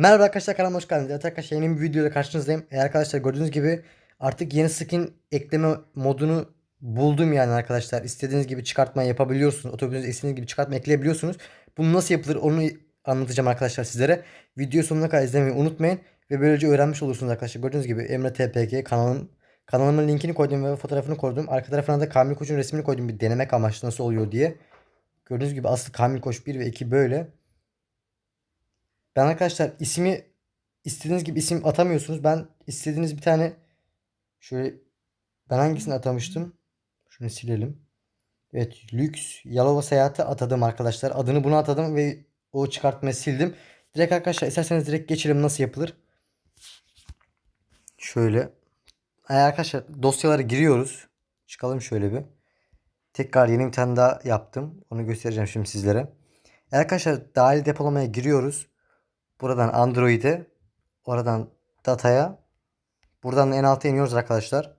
Merhaba arkadaşlar kanalıma hoş geldiniz. Evet arkadaşlar yeni bir videoyla karşınızdayım. E arkadaşlar gördüğünüz gibi artık yeni skin ekleme modunu buldum yani arkadaşlar. İstediğiniz gibi çıkartma yapabiliyorsunuz. Otobüsünüzü istediğiniz gibi çıkartma ekleyebiliyorsunuz. Bunu nasıl yapılır onu anlatacağım arkadaşlar sizlere. Video sonuna kadar izlemeyi unutmayın. Ve böylece öğrenmiş olursunuz arkadaşlar. Gördüğünüz gibi Emre TPG kanalım kanalımın linkini koydum ve fotoğrafını koydum. Arka tarafına da Kamil Koç'un resmini koydum bir denemek amaçlı nasıl oluyor diye. Gördüğünüz gibi aslı Kamil Koç 1 ve 2 böyle. Ben arkadaşlar ismi istediğiniz gibi isim atamıyorsunuz. Ben istediğiniz bir tane şöyle ben hangisini atamıştım? Şunu silelim. Evet lüks Yalova seyahati atadım arkadaşlar. Adını buna atadım ve o çıkartmayı sildim. Direkt arkadaşlar isterseniz direkt geçelim nasıl yapılır. Şöyle. Ay arkadaşlar dosyalara giriyoruz. Çıkalım şöyle bir. Tekrar yeni bir tane daha yaptım. Onu göstereceğim şimdi sizlere. Arkadaşlar dahil depolamaya giriyoruz. Buradan Android'e, oradan dataya, buradan en alta iniyoruz arkadaşlar.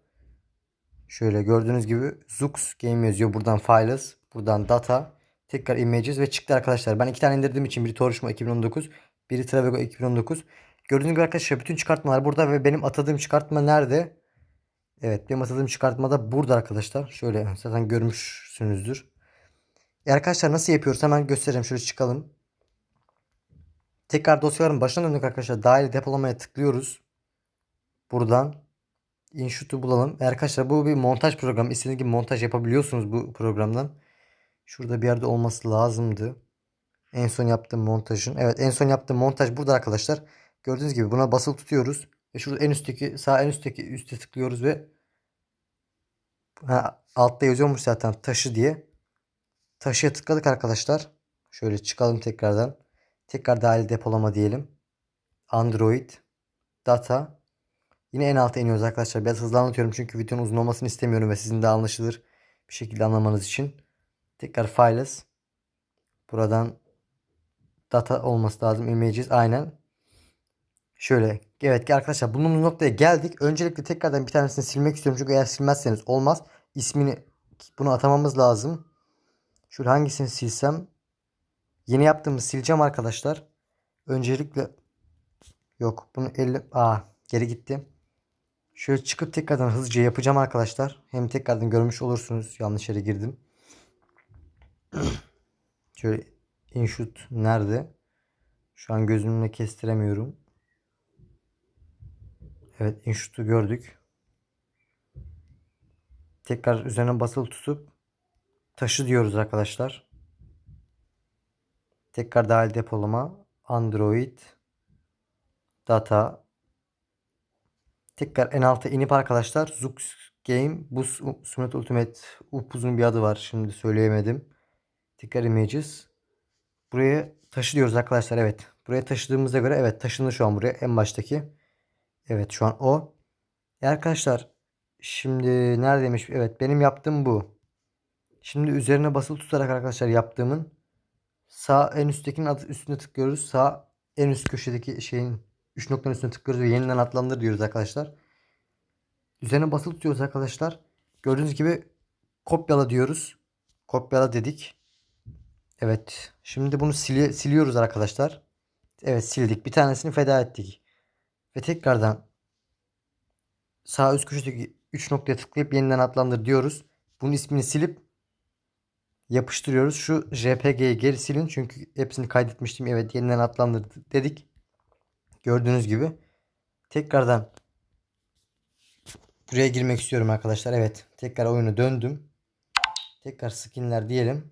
Şöyle gördüğünüz gibi Zux Game yazıyor. Buradan Files, buradan Data, tekrar Images ve çıktı arkadaşlar. Ben iki tane indirdiğim için biri Toruşma 2019, biri Travego 2019. Gördüğünüz gibi arkadaşlar bütün çıkartmalar burada ve benim atadığım çıkartma nerede? Evet benim atadığım çıkartma da burada arkadaşlar. Şöyle zaten görmüşsünüzdür. E arkadaşlar nasıl yapıyoruz hemen göstereceğim. Şöyle çıkalım. Tekrar dosyaların başına döndük arkadaşlar. Dahil depolamaya tıklıyoruz. Buradan InShoot'u bulalım. Arkadaşlar bu bir montaj programı. İstediğiniz gibi montaj yapabiliyorsunuz bu programdan. Şurada bir yerde olması lazımdı. En son yaptığım montajın. Evet en son yaptığım montaj burada arkadaşlar. Gördüğünüz gibi buna basılı tutuyoruz. Ve şurada en üstteki sağ en üstteki üste tıklıyoruz ve ha, altta yazıyormuş zaten taşı diye. Taşıya tıkladık arkadaşlar. Şöyle çıkalım tekrardan. Tekrar dahil depolama diyelim. Android. Data. Yine en alta iniyoruz arkadaşlar. Biraz hızlı anlatıyorum çünkü videonun uzun olmasını istemiyorum ve sizin de anlaşılır bir şekilde anlamanız için. Tekrar Files. Buradan data olması lazım. Images aynen. Şöyle. Evet arkadaşlar bulunduğumuz noktaya geldik. Öncelikle tekrardan bir tanesini silmek istiyorum. Çünkü eğer silmezseniz olmaz. İsmini bunu atamamız lazım. Şöyle hangisini silsem Yeni yaptığımı sileceğim arkadaşlar. Öncelikle yok bunu 50 aa geri gitti. Şöyle çıkıp tekrardan hızlıca yapacağım arkadaşlar. Hem tekrardan görmüş olursunuz yanlış yere girdim. Şöyle inshoot nerede? Şu an gözümle kestiremiyorum. Evet inshoot'u gördük. Tekrar üzerine basılı tutup taşı diyoruz arkadaşlar. Tekrar dahil depolama. Android. Data. Tekrar en alta inip arkadaşlar. Zux Game. Bu Summit Ultimate upuzun bir adı var. Şimdi söyleyemedim. Tekrar Images. Buraya taşıyoruz arkadaşlar. Evet. Buraya taşıdığımıza göre evet taşındı şu an buraya. En baştaki. Evet şu an o. E arkadaşlar şimdi neredeymiş? Evet benim yaptığım bu. Şimdi üzerine basılı tutarak arkadaşlar yaptığımın Sağ en üsttekinin adı üstüne tıklıyoruz. Sağ en üst köşedeki şeyin 3 noktanın üstüne tıklıyoruz ve yeniden adlandır diyoruz arkadaşlar. Üzerine basılı tutuyoruz arkadaşlar. Gördüğünüz gibi kopyala diyoruz. Kopyala dedik. Evet. Şimdi bunu sili siliyoruz arkadaşlar. Evet sildik. Bir tanesini feda ettik. Ve tekrardan sağ üst köşedeki 3 noktaya tıklayıp yeniden adlandır diyoruz. Bunun ismini silip yapıştırıyoruz. Şu JPG'yi geri silin çünkü hepsini kaydetmiştim. Evet yeniden adlandırdı dedik. Gördüğünüz gibi. Tekrardan buraya girmek istiyorum arkadaşlar. Evet tekrar oyunu döndüm. Tekrar skinler diyelim.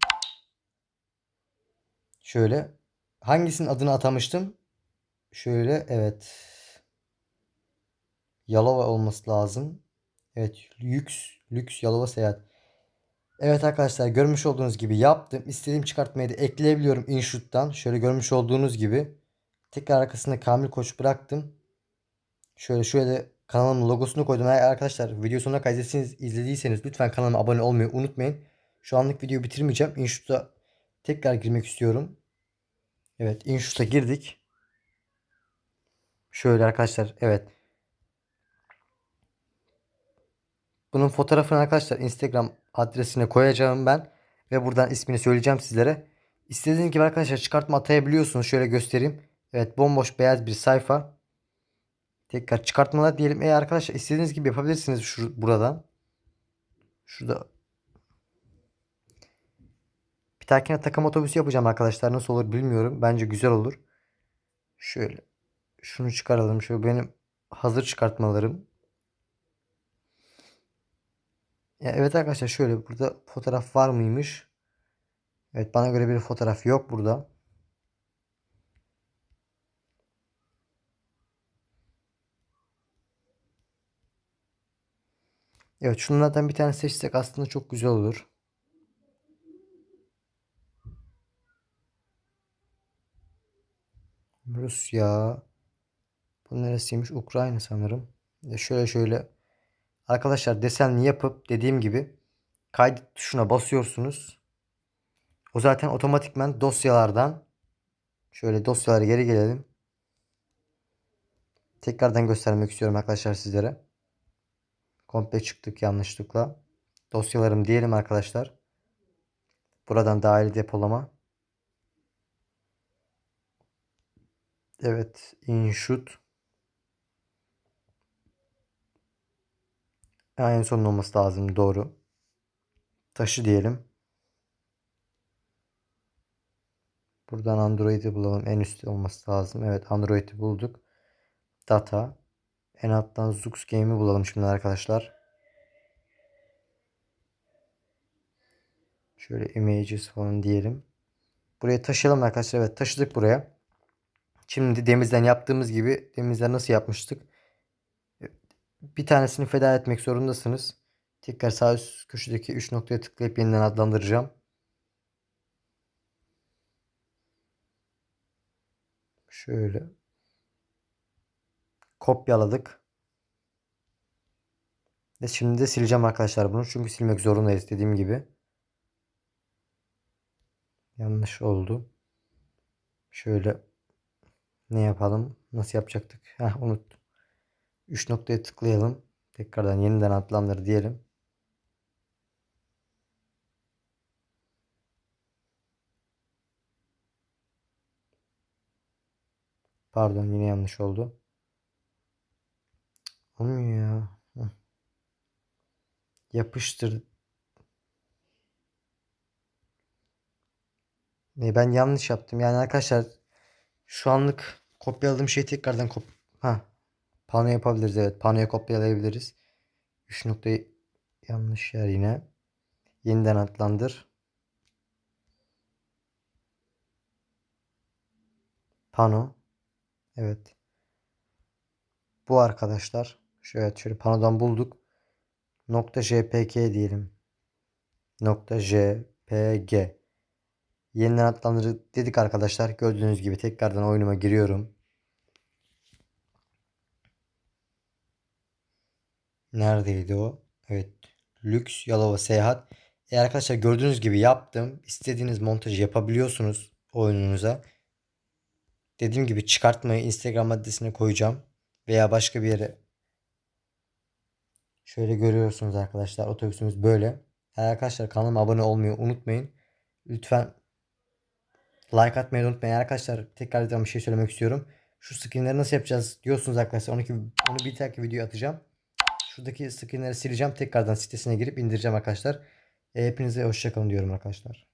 Şöyle hangisinin adını atamıştım? Şöyle evet. Yalova olması lazım. Evet lüks lüks Yalova seyahat. Evet arkadaşlar görmüş olduğunuz gibi yaptım. İstediğim çıkartmayı da ekleyebiliyorum InShoot'tan. Şöyle görmüş olduğunuz gibi. Tekrar arkasında Kamil Koç bıraktım. Şöyle şöyle kanalımın logosunu koydum. Eğer arkadaşlar video sonuna kadar izlediyseniz lütfen kanalıma abone olmayı unutmayın. Şu anlık videoyu bitirmeyeceğim. InShoot'a tekrar girmek istiyorum. Evet InShoot'a girdik. Şöyle arkadaşlar evet. Bunun fotoğrafını arkadaşlar Instagram adresine koyacağım ben. Ve buradan ismini söyleyeceğim sizlere. İstediğiniz gibi arkadaşlar çıkartma atayabiliyorsunuz. Şöyle göstereyim. Evet bomboş beyaz bir sayfa. Tekrar çıkartmalar diyelim. E arkadaşlar istediğiniz gibi yapabilirsiniz şu buradan. Şurada bir dahakine takım otobüsü yapacağım arkadaşlar. Nasıl olur bilmiyorum. Bence güzel olur. Şöyle şunu çıkaralım. Şöyle benim hazır çıkartmalarım. Ya evet arkadaşlar şöyle burada fotoğraf var mıymış? Evet bana göre bir fotoğraf yok burada. Evet şunlardan bir tane seçsek aslında çok güzel olur. Rusya. Bu neresiymiş? Ukrayna sanırım. Ya şöyle şöyle. Arkadaşlar desenli yapıp dediğim gibi kaydet tuşuna basıyorsunuz. O zaten otomatikman dosyalardan şöyle dosyalara geri gelelim. Tekrardan göstermek istiyorum arkadaşlar sizlere. Komple çıktık yanlışlıkla. Dosyalarım diyelim arkadaşlar. Buradan dahil depolama. Evet. InShoot. En son olması lazım. Doğru. Taşı diyelim. Buradan Android'i bulalım. En üstte olması lazım. Evet Android'i bulduk. Data. En alttan Zux Game'i bulalım şimdi arkadaşlar. Şöyle images falan diyelim. Buraya taşıyalım arkadaşlar. Evet taşıdık buraya. Şimdi demizden yaptığımız gibi demizden nasıl yapmıştık? Bir tanesini feda etmek zorundasınız. Tekrar sağ üst köşedeki 3 noktaya tıklayıp yeniden adlandıracağım. Şöyle. Kopyaladık. Ve şimdi de sileceğim arkadaşlar bunu. Çünkü silmek zorundayız dediğim gibi. Yanlış oldu. Şöyle ne yapalım? Nasıl yapacaktık? Heh, unuttum. 3 noktaya tıklayalım. Tekrardan yeniden adlandır diyelim. Pardon yine yanlış oldu. Olmuyor ya. Yapıştır. Ne ben yanlış yaptım. Yani arkadaşlar şu anlık kopyaladığım şeyi tekrardan kop ha pano yapabiliriz evet. Panoya kopyalayabiliriz. 3 noktayı yanlış yer yine. Yeniden adlandır. Pano. Evet. Bu arkadaşlar. Şöyle şöyle panodan bulduk. Nokta jpg diyelim. Nokta jpg. Yeniden adlandırı dedik arkadaşlar. Gördüğünüz gibi tekrardan oyunuma giriyorum. Neredeydi o? Evet. Lüks Yalova Seyahat. E arkadaşlar gördüğünüz gibi yaptım. İstediğiniz montajı yapabiliyorsunuz oyununuza. Dediğim gibi çıkartmayı Instagram adresine koyacağım. Veya başka bir yere. Şöyle görüyorsunuz arkadaşlar. Otobüsümüz böyle. Eğer arkadaşlar kanalıma abone olmayı unutmayın. Lütfen like atmayı unutmayın. Arkadaşlar tekrar bir şey söylemek istiyorum. Şu skinleri nasıl yapacağız diyorsunuz arkadaşlar. Onu, onu bir tane video atacağım. Şuradaki skinleri sileceğim. Tekrardan sitesine girip indireceğim arkadaşlar. E, hepinize hoşçakalın diyorum arkadaşlar.